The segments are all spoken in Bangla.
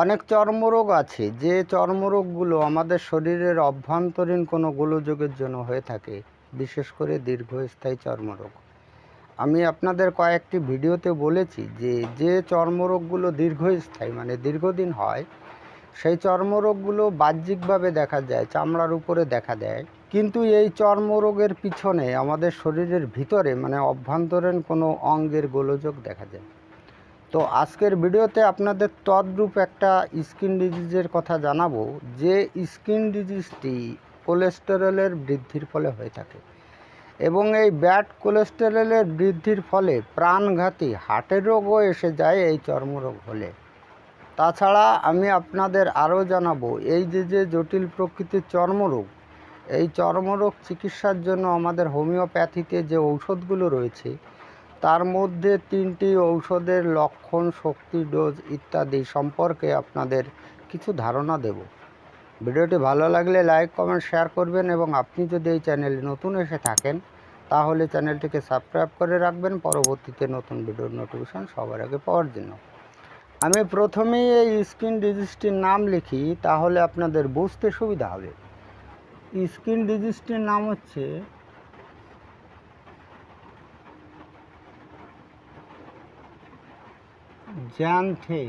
অনেক চর্মরোগ আছে। যে চর্মরোগগুলো আমাদের শরীরের অভ্যন্তরীণ কোনো গোলযোগের জন্য হয়ে থাকে, বিশেষ করে দীর্ঘস্থায়ী চর্মরোগ। আমি আপনাদের কয়েকটি ভিডিওতে বলেছি যে যে চর্মরোগগুলো দীর্ঘস্থায়ী মানে দীর্ঘদিন হয়, সেই চর্মরোগগুলো বাহ্যিকভাবে দেখা যায়, চামড়ার উপরে দেখা দেয়। কিন্তু এই চর্মরোগের পিছনে আমাদের শরীরের ভিতরে মানে অভ্যন্তরীণ কোনো অঙ্গের গোলযোগ দেখা যায়। তো আজকের ভিডিওতে আপনাদের তদ্রূপ একটা স্কিন ডিজিজের কথা জানাব। যে স্কিন ডিজিজটি কোলেস্টেরলের বৃদ্ধির ফলে হয়ে থাকে এবং এই ব্যাড কোলেস্টেরলের বৃদ্ধির ফলে প্রাণঘাতী হার্টের রোগও এসে যায়, এই চর্মরোগ হলে। তাছাড়া আমি আপনাদের আরও জানাব, এই যে যে জটিল প্রকৃতির চর্মরোগ, এই চর্মরোগ চিকিৎসার জন্য আমাদের হোমিওপ্যাথিতে যে ঔষধগুলো রয়েছে তার মধ্যে তিনটি ঔষধের লক্ষণ, শক্তি, ডোজ ইত্যাদি সম্পর্কে আপনাদের কিছু ধারণা দেব। ভিডিওটি ভালো লাগলে লাইক, কমেন্ট, শেয়ার করবেন এবং আপনি যদি এই চ্যানেলে নতুন এসে থাকেন, তাহলে চ্যানেলটিকে সাবস্ক্রাইব করে রাখবেন। পরবর্তীতে নতুন ভিডিওর নোটিফিকেশন সবার আগে পাওয়ার জন্য। আমি প্রথমেই এই স্কিন ডিজিজটির নাম লিখি, তাহলে আপনাদের বুঝতে সুবিধা হবে। স্কিন ডিজিজটির নাম হচ্ছে জ্যানথে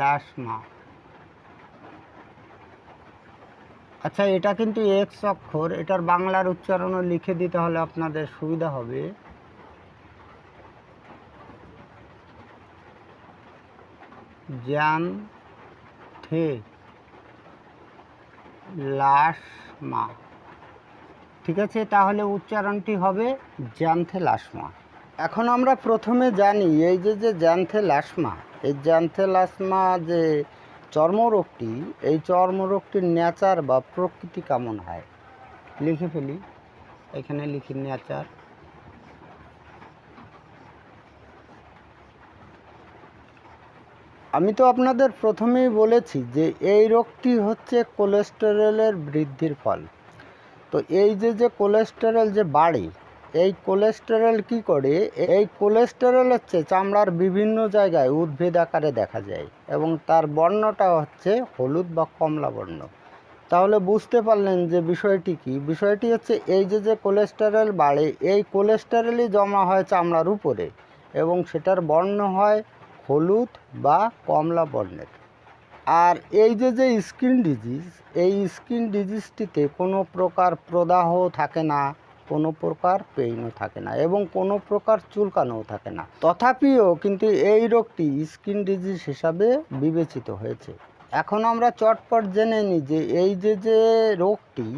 লাসমা আচ্ছা এটা কিন্তু এক্স অক্ষর, এটার বাংলার উচ্চারণও লিখে দিতে হলে আপনাদের সুবিধা হবে। জ্যান থে লাসমা ঠিক আছে, তাহলে উচ্চারণটি হবে জ্যান্থে লাসমা এখন আমরা প্রথমে জানি এই যে যে জ্যান্থে লাসমা এই জ্যান্থে লাসমা যে চর্মরোগটি, এই চর্মরোগটির নেচার বা প্রকৃতি কেমন হয়? লিখে ফেলি। এখানে লিখি নেচার। আমি তো আপনাদের প্রথমেই বলেছি যে এই রোগটি হচ্ছে কোলেস্টেরলের বৃদ্ধির ফল। তো এই যে যে কোলেস্টেরল যে বাড়ে এই কোলেস্টেরল কি করে? এই কোলেস্টেরল হচ্ছে চামড়ার বিভিন্ন জায়গায় উদ্ভিদ আকারে দেখা যায় এবং তার বর্ণটা হচ্ছে হলুদ বা কমলা বর্ণ। তাহলে বুঝতে পারলেন যে বিষয়টি কি? বিষয়টি হচ্ছে এই যে যে কোলেস্টেরল বাড়ে, এই কোলেস্টেরলই জমা হয় চামড়ার উপরে এবং সেটার বর্ণ হয় হলুদ বা কমলা বর্ণের। আর এই যে যে স্কিন ডিজিজ, এই স্কিন ডিজিজটিতে কোনো প্রকার প্রদাহ থাকে না। কোনো প্রকার পেইনও থাকে না এবং কোনো প্রকার চুলকানোও থাকে না। তথাপিও কিন্তু এই রোগটি স্কিন ডিজিজ হিসাবে বিবেচিত হয়েছে। এখন আমরা চটপট জেনে নিই যে এই যে যে রোগটি,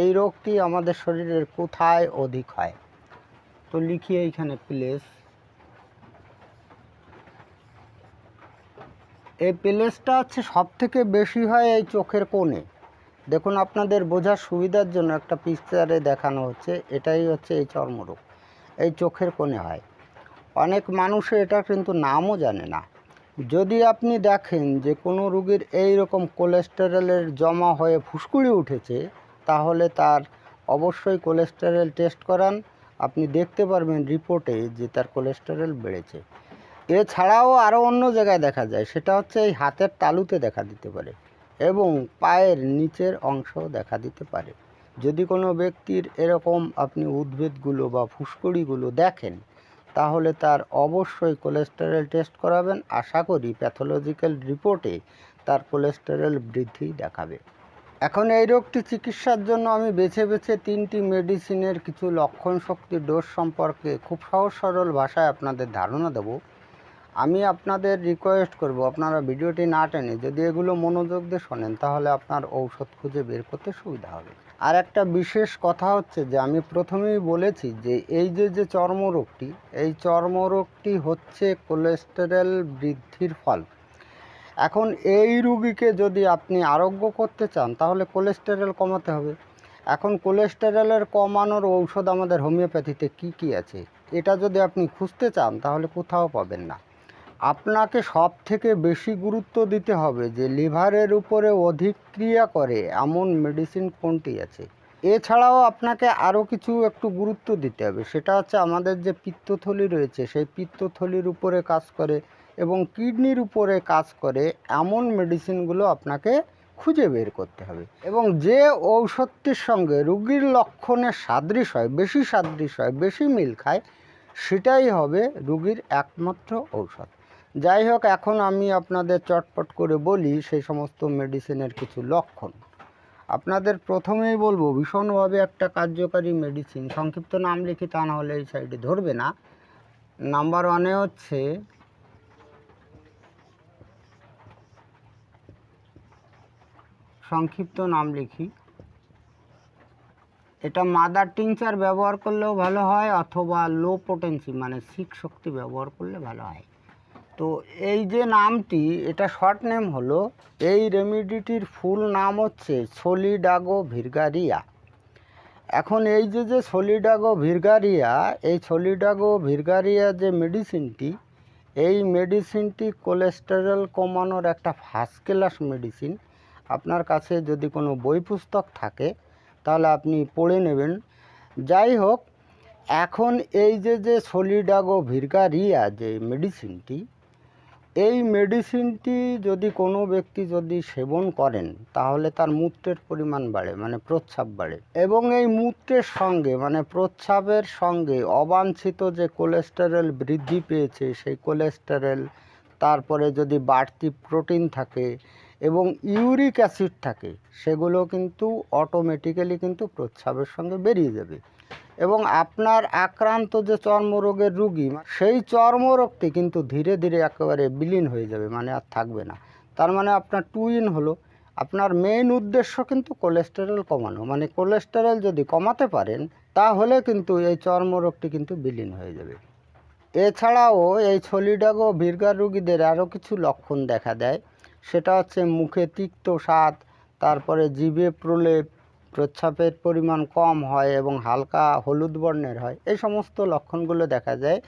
এই রোগটি আমাদের শরীরের কোথায় অধিক হয়। তো লিখি এইখানে প্লেস এই প্লেসটা হচ্ছে সব থেকে বেশি হয় এই চোখের কোণে। দেখুন, আপনাদের বোঝার সুবিধার জন্য একটা পিকচারে দেখানো হচ্ছে। এটাই হচ্ছে এই চর্মরোগ। এই চোখের কোণে হয়। অনেক মানুষে এটা কিন্তু নামও জানে না। যদি আপনি দেখেন যে কোনো রুগীর এই রকম কোলেস্টেরলের জমা হয়ে ফুসকুড়ি উঠেছে, তাহলে তার অবশ্যই কোলেস্টেরল টেস্ট করান। আপনি দেখতে পারবেন রিপোর্টে যে তার কোলেস্টেরল বেড়েছে। এছাড়াও আরও অন্য জায়গায় দেখা যায়, সেটা হচ্ছে এই হাতের তালুতে দেখা দিতে পারে। এবং পায়ের নিচের অংশও দেখা দিতে পারে। যদি কোনো ব্যক্তির এরকম আপনি উদ্ভিদগুলো বা ফুসকুড়িগুলো দেখেন, তাহলে তার অবশ্যই কোলেস্টেরল টেস্ট করাবেন। আশা করি প্যাথোলজিক্যাল রিপোর্টে তার কোলেস্টেরল বৃদ্ধি দেখাবে। এখন এই রোগটি চিকিৎসার জন্য আমি বেছে বেছে তিনটি মেডিসিনের কিছু লক্ষণ শক্তি ডোজ সম্পর্কে খুব সহজ সরল ভাষায় আপনাদের ধারণা দেবো। আমি আপনাদের রিকোয়েস্ট করব, আপনারা ভিডিওটি না টেনে যদি এগুলো মনোযোগ দিয়ে শোনেন, তাহলে আপনার ঔষধ খুঁজে বের করতে সুবিধা হবে। আর একটা বিশেষ কথা হচ্ছে যে, আমি প্রথমেই বলেছি যে, এই যে যে চর্মরোগটি, এই চর্মরোগটি হচ্ছে কোলেস্টেরল বৃদ্ধির ফল। এখন এই রুগীকে যদি আপনি আরোগ্য করতে চান, তাহলে কোলেস্টেরল কমাতে হবে। এখন কোলেস্টেরলের কমানোর ঔষধ আমাদের হোমিওপ্যাথিতে কি কি আছে? এটা যদি আপনি খুঁজতে চান, তাহলে কোথাও পাবেন না। আপনাকে সব থেকে বেশি গুরুত্ব দিতে হবে যে লিভারের উপরে অধিক ক্রিয়া করে, এমন মেডিসিন কোনটি আছে? এছাড়াও আপনাকে আরও কিছু একটু গুরুত্ব দিতে হবে, সেটা হচ্ছে আমাদের যে পিত্তথলি রয়েছে, সেই পিত্তথলির উপরে কাজ করে এবং কিডনির উপরে কাজ করে, এমন মেডিসিনগুলো আপনাকে খুঁজে বের করতে হবে। এবং যে ঔষধটির সঙ্গে রুগীর লক্ষণের সাদৃশ্য হয়, বেশি সাদৃশ্য হয়, বেশি মিল খায়, সেটাই হবে রুগীর একমাত্র ঔষধ। যাই হোক, এখন আমি আপনাদের চটপট করে বলি সেই সমস্ত মেডিসিনের কিছু লক্ষণ। আপনাদের প্রথমেই বলব, ভীষণভাবে একটা কার্যকারী মেডিসিন সংক্ষিপ্ত নাম লিখি, তা না হলে এই সাইডে ধরবে না। নাম্বার ওয়ানে হচ্ছে, সংক্ষিপ্ত নাম লিখি। এটা মাদার টিংচার ব্যবহার করলেও ভালো হয়, অথবা লো পোটেন্সি মানে সিক শক্তি ব্যবহার করলে ভালো হয়। তো এই যে নামটি, এটা শর্ট নেম হলো, এই রেমিডিটির ফুল নাম হচ্ছে সলিডাগো ভিরগারিয়া এখন এই যে যে সলিডাগো ভিরগারিয়া এই সলিডাগো ভিরগারিয়া যে মেডিসিনটি এই মেডিসিনটি কোলেস্টেরল কমানোর একটা ফার্স্ট ক্লাস মেডিসিন আপনার কাছে যদি কোনো বই পুস্তক থাকে, তাহলে আপনি পড়ে নেবেন। যাই হোক, এখন এই যে যে সলিডাগো ভিরগারিয়া যে মেডিসিনটি এই মেডিসিনটি যদি কোনো ব্যক্তি যদি সেবন করেন, তাহলে তার মূত্রের পরিমাণ বাড়ে মানে প্রস্রাব বাড়ে। এবং এই মূত্রের সঙ্গে মানে প্রস্রাবের সঙ্গে অবাঞ্ছিত যে কোলেস্টেরল বৃদ্ধি পেয়েছে, সেই কোলেস্টেরল তারপরে যদি বাড়তি প্রোটিন থাকে এবং ইউরিক অ্যাসিড থাকে, সেগুলো কিন্তু অটোমেটিক্যালি কিন্তু প্রস্রাবের সঙ্গে বেরিয়ে যাবে। এবং আপনার আক্রান্ত যে চর্মরোগের রুগী, সেই চর্মরোগটি কিন্তু ধীরে ধীরে একেবারে বিলীন হয়ে যাবে মানে আর থাকবে না। তার মানে আপনার টুইন হলো, আপনার মেইন উদ্দেশ্য কিন্তু কোলেস্টেরল কমানো। মানে কোলেস্টেরল যদি কমাতে পারেন, তাহলে কিন্তু এই চর্মরোগটি কিন্তু বিলীন হয়ে যাবে। এছাড়াও এই ছলিডাগো ভিরগার রুগীদের আরও কিছু লক্ষণ দেখা দেয়। সেটা হচ্ছে মুখে তিক্ত স্বাদ, তারপরে জিভে প্রলেপ প্রস্রাবের পরিমাণ কম হয় এবং হালকা হলুদ বর্ণের হয়, এই সমস্ত লক্ষণগুলো দেখা যায়।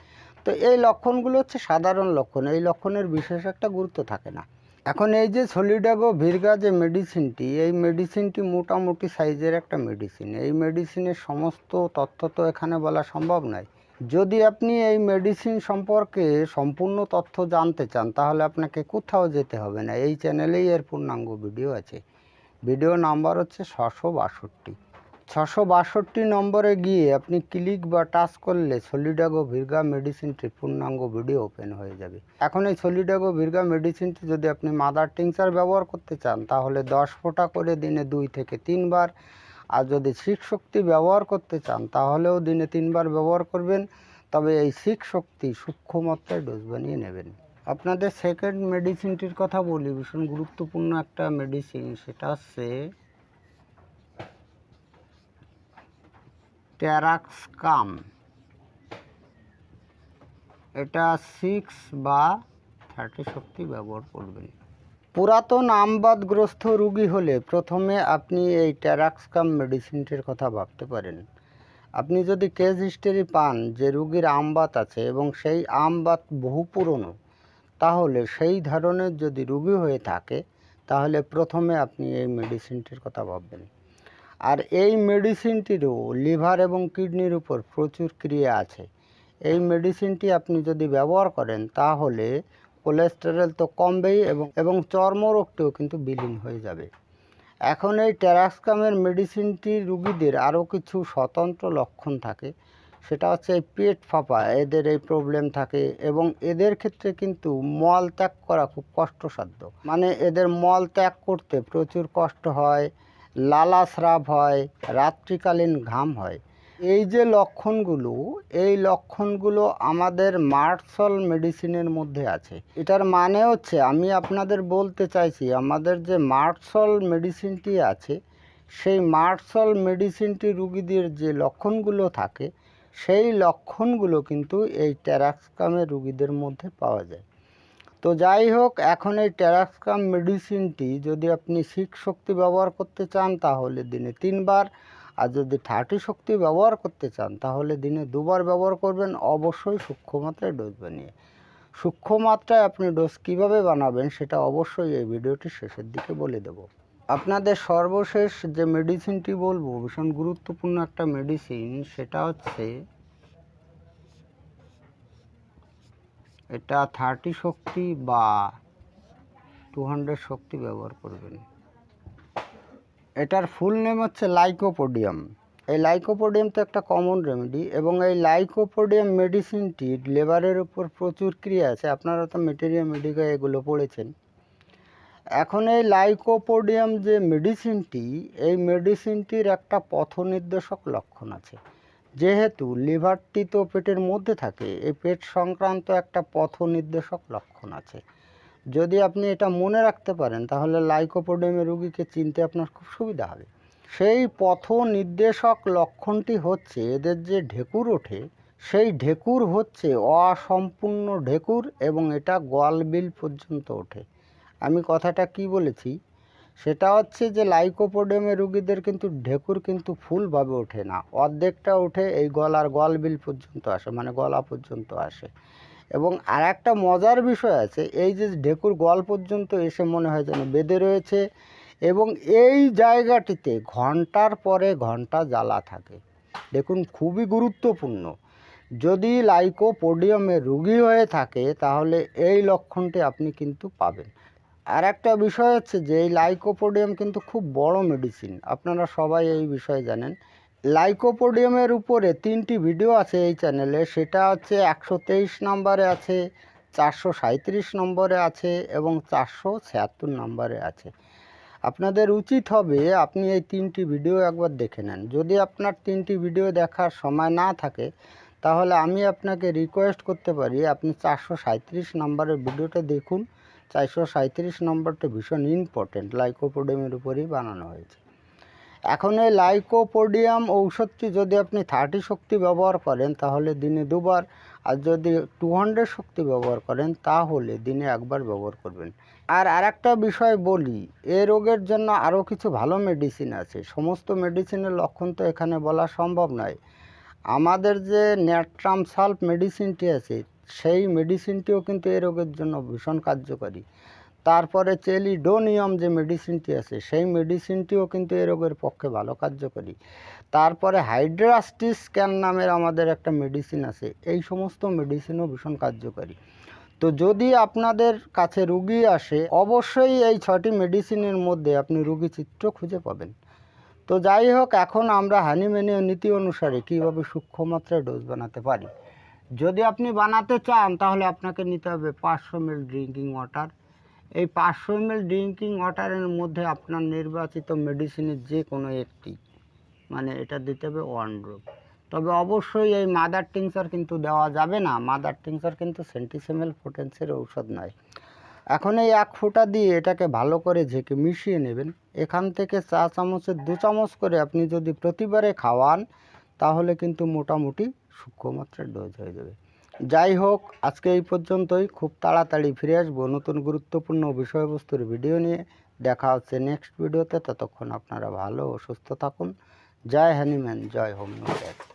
তো এই লক্ষণগুলো হচ্ছে সাধারণ লক্ষণ, এই লক্ষণের বিশেষ একটা গুরুত্ব থাকে না। এখন এই যে সলিডাগো ভিরগা যে মেডিসিনটি, এই মেডিসিনটি মোটামুটি সাইজের একটা মেডিসিন। এই মেডিসিনের সমস্ত তথ্য তো এখানে বলা সম্ভব নয়। যদি আপনি এই মেডিসিন সম্পর্কে সম্পূর্ণ তথ্য জানতে চান, তাহলে আপনাকে কোথাও যেতে হবে না। এই চ্যানেলেই এর পূর্ণাঙ্গ ভিডিও আছে। ভিডিও নাম্বার হচ্ছে ছশো বাষট্টি। ছশো বাষট্টি নম্বরে গিয়ে আপনি ক্লিক বা টাচ করলে সলিডাগো ভিরগা মেডিসিনটি পূর্ণাঙ্গ ভিডিও ওপেন হয়ে যাবে। এখন এই সলিডাগো ভিরগা মেডিসিনটি যদি আপনি মাদার টিংচার ব্যবহার করতে চান, তাহলে দশ ফোঁটা করে দিনে দুই থেকে তিনবার। আর যদি শিখ শক্তি ব্যবহার করতে চান, তাহলেও দিনে তিনবার ব্যবহার করবেন। তবে এই শিখ শক্তি সূক্ষ্ম মাত্রায় ডোজ বানিয়ে নেবেন। আপনাদের সেকেন্ড মেডিসিনটির কথা বলি, ভীষণ গুরুত্বপূর্ণ একটা মেডিসিন সেটা হচ্ছে ট্যারাক্সকাম এটা সিক্স বা থার্টি শক্তি ব্যবহার করবেন। পুরাতন আমবাদগ্রস্ত রুগী হলে প্রথমে আপনি এই ট্যারাক্সকাম মেডিসিনটির কথা ভাবতে পারেন। আপনি যদি কেস হিস্টোরি পান যে রুগীর আমবাত আছে এবং সেই আমবাত বহু পুরনো তাহলে সেই ধরনের যদি রুগী হয়ে থাকে, তাহলে প্রথমে আপনি এই মেডিসিনটির কথা ভাববেন। আর এই মেডিসিনটিরও লিভার এবং কিডনির উপর প্রচুর ক্রিয়া আছে। এই মেডিসিনটি আপনি যদি ব্যবহার করেন, তাহলে কোলেস্টেরল তো কমবেই এবং এবং চর্মরোগটিও কিন্তু বিলীন হয়ে যাবে। এখন এই ট্যারাক্সকামের মেডিসিনটি রুগীদের আরও কিছু স্বতন্ত্র লক্ষণ থাকে। সেটা হচ্ছে এই পেট ফাঁপা, এদের এই প্রবলেম থাকে এবং এদের ক্ষেত্রে কিন্তু মল ত্যাগ করা খুব কষ্টসাধ্য। মানে এদের মল ত্যাগ করতে প্রচুর কষ্ট হয় লালা স্রাব হয়, রাত্রিকালীন ঘাম হয়। এই যে লক্ষণগুলো, এই লক্ষণগুলো আমাদের মার্সল মেডিসিনের মধ্যে আছে। এটার মানে হচ্ছে, আমি আপনাদের বলতে চাইছি, আমাদের যে মার্সল মেডিসিনটি আছে, সেই মার্সল মেডিসিনটি রুগীদের যে লক্ষণগুলো থাকে সেই লক্ষণগুলো কিন্তু এই ট্যারাক্সকামের রুগীদের মধ্যে পাওয়া যায়। তো যাই হোক, এখন এই ট্যারাক্সকাম মেডিসিনটি যদি আপনি শিখ শক্তি ব্যবহার করতে চান, তাহলে দিনে তিনবার। আর যদি থার্টি শক্তি ব্যবহার করতে চান, তাহলে দিনে দুবার ব্যবহার করবেন। অবশ্যই সূক্ষ্ম মাত্রায় ডোজ বানিয়ে। সূক্ষ্ম মাত্রায় আপনি ডোজ কীভাবে বানাবেন, সেটা অবশ্যই এই ভিডিওটির শেষের দিকে বলে দেব। আপনাদের সর্বশেষ যে মেডিসিনটি বলব, ভীষণ গুরুত্বপূর্ণ একটা মেডিসিন সেটা হচ্ছে এটা থার্টি শক্তি বা টু হান্ড্রেড শক্তি ব্যবহার করবেন। এটার ফুল নেম হচ্ছে লাইকোপোডিয়াম এই লাইকোপোডিয়াম তো একটা কমন রেমেডি এবং এই লাইকোপোডিয়াম মেডিসিনটির লেবারের উপর প্রচুর ক্রিয়া আছে। আপনারা তো মেটেরিয়া মেডিকা এগুলো পড়েছেন। এখন এই লাইকোপোডিয়াম যে মেডিসিনটি, এই মেডিসিনটির একটা পথ নির্দেশক লক্ষণ আছে। যেহেতু লিভারটি তো পেটের মধ্যে থাকে, এই পেট সংক্রান্ত একটা পথ নির্দেশক লক্ষণ আছে। যদি আপনি এটা মনে রাখতে পারেন, তাহলে লাইকোপোডিয়ামের রুগীকে চিনতে আপনার খুব সুবিধা হবে। সেই পথ নির্দেশক লক্ষণটি হচ্ছে এদের যে ঢেকুর ওঠে, সেই ঢেকুর হচ্ছে অসম্পূর্ণ ঢেকুর এবং এটা গোয়ালবিল পর্যন্ত ওঠে। আমি কথাটা কি বলেছি? সেটা হচ্ছে যে লাইকোপোডিয়ামের রুগীদের কিন্তু ঢেকুর কিন্তু ফুলভাবে ওঠে না। অর্ধেকটা ওঠে এই গলার গলবিল পর্যন্ত আসে মানে গলা পর্যন্ত আসে। এবং আর একটা মজার বিষয় আছে, এই যে ঢেকুর গল পর্যন্ত এসে মনে হয় যেন বেঁধে রয়েছে এবং এই জায়গাটিতে ঘণ্টার পরে ঘণ্টা জ্বালা থাকে। দেখুন, খুবই গুরুত্বপূর্ণ। যদি লাইকোপোডিয়ামের রুগী হয়ে থাকে, তাহলে এই লক্ষণটি আপনি কিন্তু পাবেন। আর একটা বিষয় হচ্ছে যে, এই লাইকোপোডিয়াম কিন্তু খুব বড় মেডিসিন আপনারা সবাই এই বিষয়ে জানেন। লাইকোপোডিয়ামের উপরে তিনটি ভিডিও আছে এই চ্যানেলে সেটা হচ্ছে একশো তেইশ নম্বরে আছে, চারশো সাঁত্রিশ নম্বরে আছে এবং চারশো ছিয়াত্তর নম্বরে আছে। আপনাদের উচিত হবে আপনি এই তিনটি ভিডিও একবার দেখে নেন। যদি আপনার তিনটি ভিডিও দেখার সময় না থাকে, তাহলে আমি আপনাকে রিকোয়েস্ট করতে পারি, আপনি চারশো সাঁত্রিশ নম্বরের ভিডিওটা দেখুন। চারশো সাঁত্রিশ নম্বরটা ভীষণ ইম্পর্টেন্ট লাইকোপোডিয়ামের উপরেই বানানো হয়েছে। এখন এই লাইকোপোডিয়াম ঔষধটি যদি আপনি থার্টি শক্তি ব্যবহার করেন, তাহলে দিনে দুবার, আর যদি টু হান্ড্রেড শক্তি ব্যবহার করেন, তাহলে দিনে একবার ব্যবহার করবেন। আর আরেকটা বিষয় বলি, এ রোগের জন্য আরও কিছু ভালো মেডিসিন আছে। সমস্ত মেডিসিনের লক্ষণ তো এখানে বলা সম্ভব নয়। আমাদের যে ন্যাট্রাম সাল্প মেডিসিনটি আছে সেই মেডিসিনটিও কিন্তু এই রোগের জন্য ভীষণ কার্যকরী। তারপরে চেলিডোনিয়াম যে মেডিসিনটি আছে, সেই মেডিসিনটিও কিন্তু এই রোগের পক্ষে ভালো কার্যকরী। তারপরে হাইড্রাস্টিস ক্যান নামের আমাদের একটা মেডিসিন আছে, এই সমস্ত মেডিসিনও ভীষণ কার্যকরী। তো যদি আপনাদের কাছে রুগী আসে, অবশ্যই এই ছটি মেডিসিনের মধ্যে আপনি রুগী চিত্র খুঁজে পাবেন। তো যাই হোক, এখন আমরা হানিমেনীয় নীতি অনুসারে কীভাবে সূক্ষ্ম মাত্রায় ডোজ বানাতে পারি। যদি আপনি বানাতে চান, তাহলে আপনাকে নিতে হবে পাঁচশো মিল ড্রিঙ্কিং ওয়াটার এই পাঁচশো এম ড্রিঙ্কিং ওয়াটারের মধ্যে আপনার নির্বাচিত মেডিসিনের যে কোনো একটি মানে এটা দিতে হবে ওয়ান ড্রপ তবে অবশ্যই এই মাদার টিংচার কিন্তু দেওয়া যাবে না। মাদার টিংচার কিন্তু সেন্টিসেমেল ফোটেন্সের ঔষধ নয়। এখন এই এক ফোঁটা দিয়ে এটাকে ভালো করে ঝেঁকে মিশিয়ে নেবেন। এখান থেকে চা চামচের দু চামচ করে আপনি যদি প্রতিবারে খাওয়ান, তাহলে কিন্তু মোটামুটি সূক্ষ্ম মাত্রার ডোজ হয়ে যাবে। যাই হোক, আজকে এই পর্যন্তই। খুব তাড়াতাড়ি ফিরে আসব নতুন গুরুত্বপূর্ণ বিষয়বস্তুর ভিডিও নিয়ে। দেখা হচ্ছে নেক্সট ভিডিওতে ততক্ষণ আপনারা ভালো ও সুস্থ থাকুন। জয় হ্যানিম্যান জয় হোমিওপ্যাথ